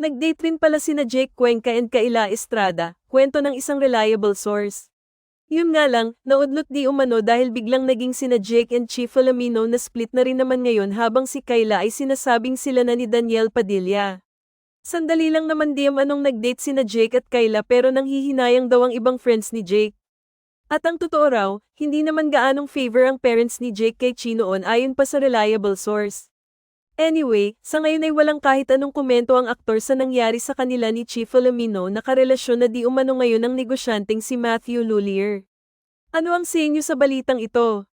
Nag-date rin pala sina Jake Cuenca and Kaila Estrada, kwento ng isang reliable source. Yun nga lang, naudlot di umano dahil biglang naging sina Jake and Chief Filomeno na split na rin naman ngayon habang si Kayla ay sinasabing sila na ni Daniel Padilla. Sandali lang naman di anong nag-date sina Jake at Kayla pero nanghihinayang daw ang ibang friends ni Jake. At ang totoo raw, hindi naman gaanong favor ang parents ni Jake kay Chi noon ayon pa sa reliable source. Anyway, sa ngayon ay walang kahit anong komento ang aktor sa nangyari sa kanila ni Chief Filomeno na karelasyon na di umano ngayon ng negosyanteng si Matthew Lulier. Ano ang sa inyo sa balitang ito?